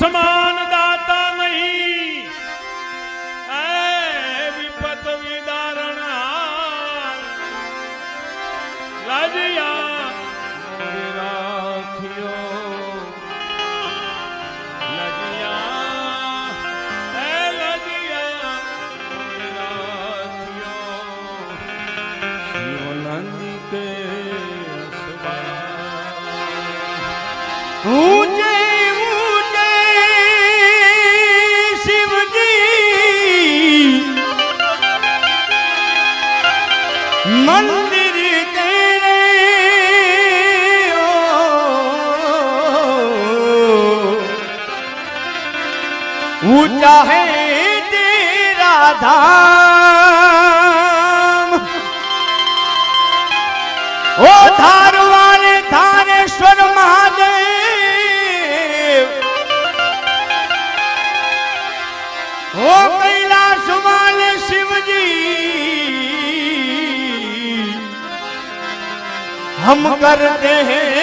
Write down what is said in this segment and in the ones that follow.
ਮੁਸਲਮਾਨ કહે રાધામ ઓ ધારવાને ધારેશ્વર મહાદેવ ઓ કૈલાસ વાલે શિવજી હમ કરતે હૈ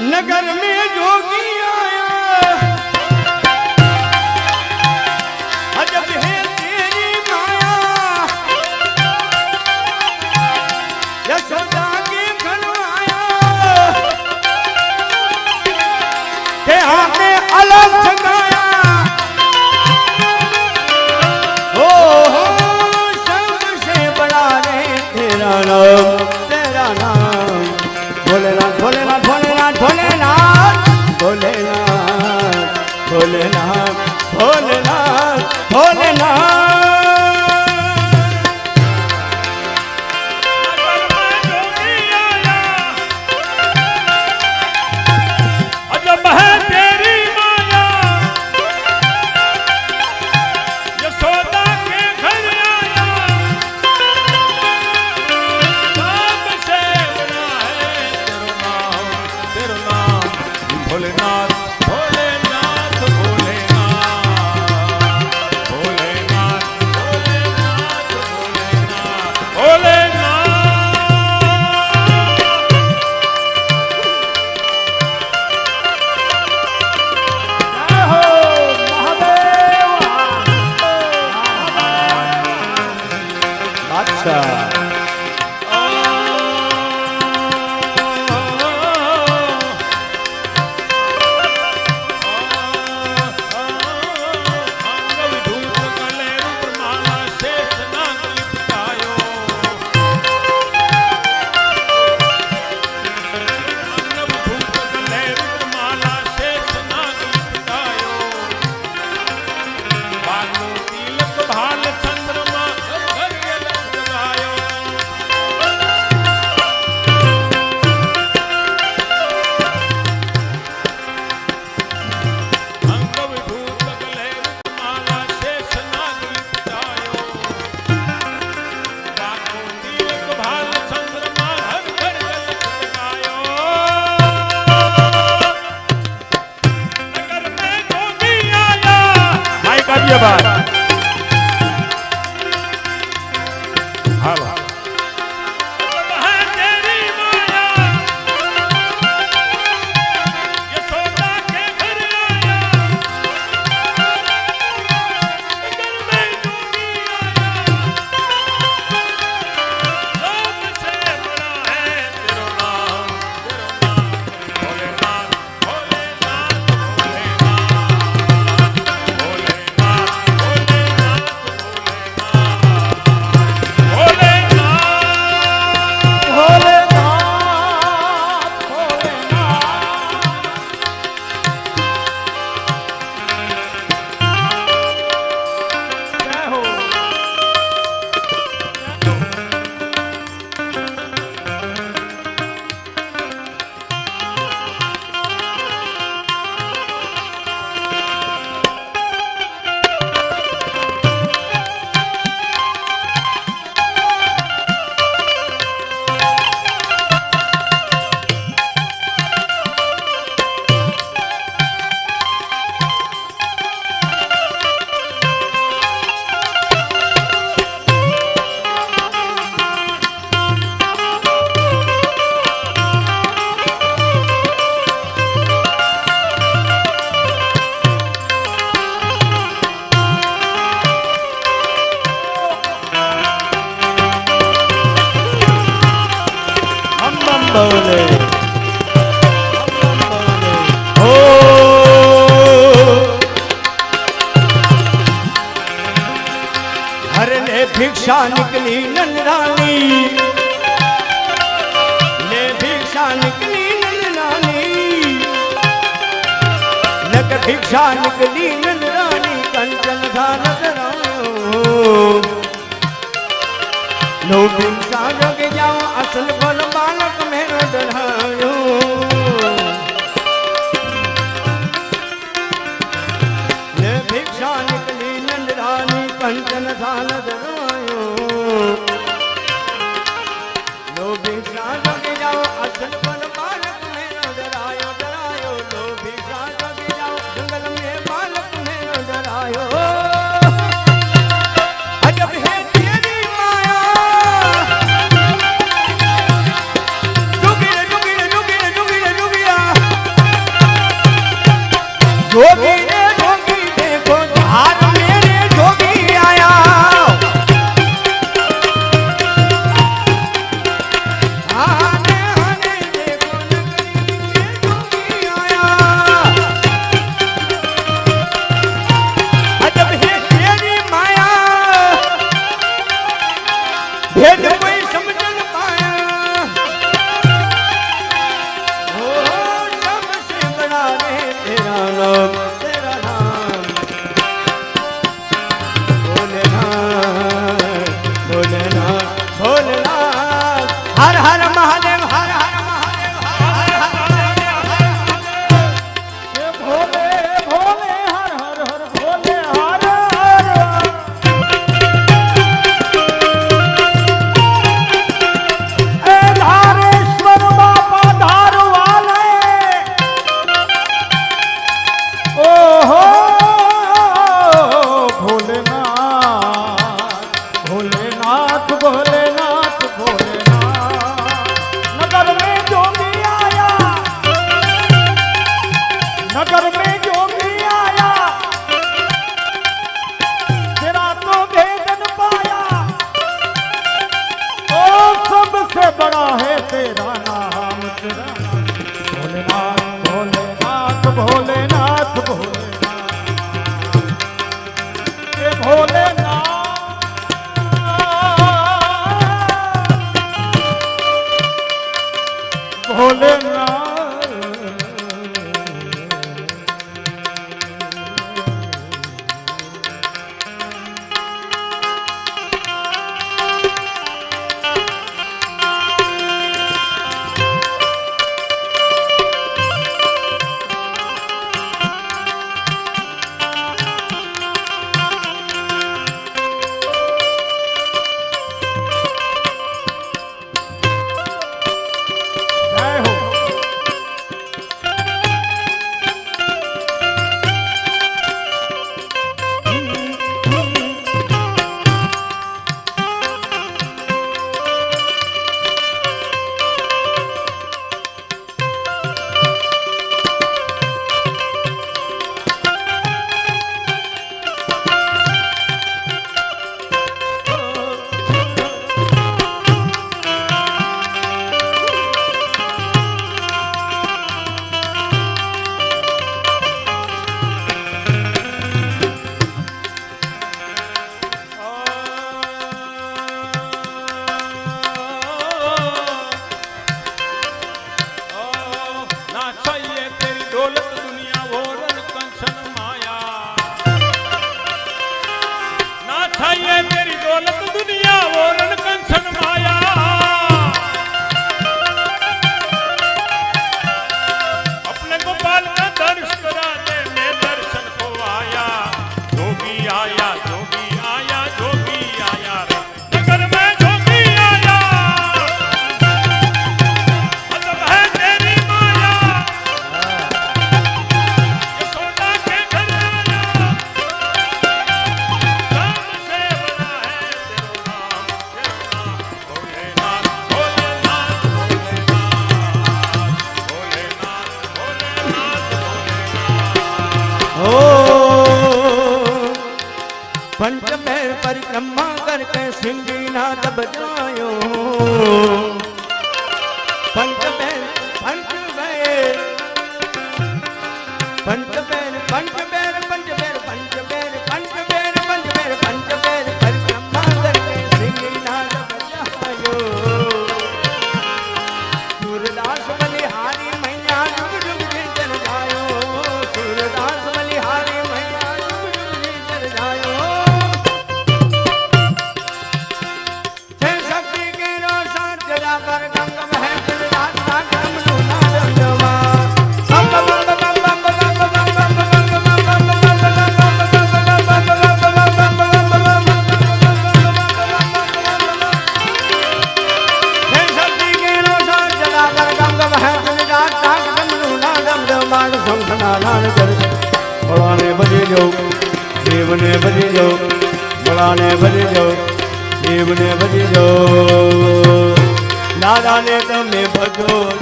नगर में जोगी Doctor. भिक्षा निकली ननरानी ले भिक्षा निकली नक भिक्षा निकली ननरानी कंचन धान लो भिक्षा जग जाओ असल बल बालक ભિક્ષા નીકળી નંદરાની કંચન સાલ हर हर महादेव हर ছাইয়ে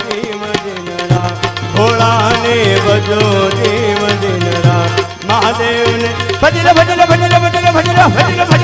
જીવ દિન રાત ભોળાને ભજો જીવ દિન રાત મહાદેવને ભજન ભજન ભજન ભજન ભજન ભજન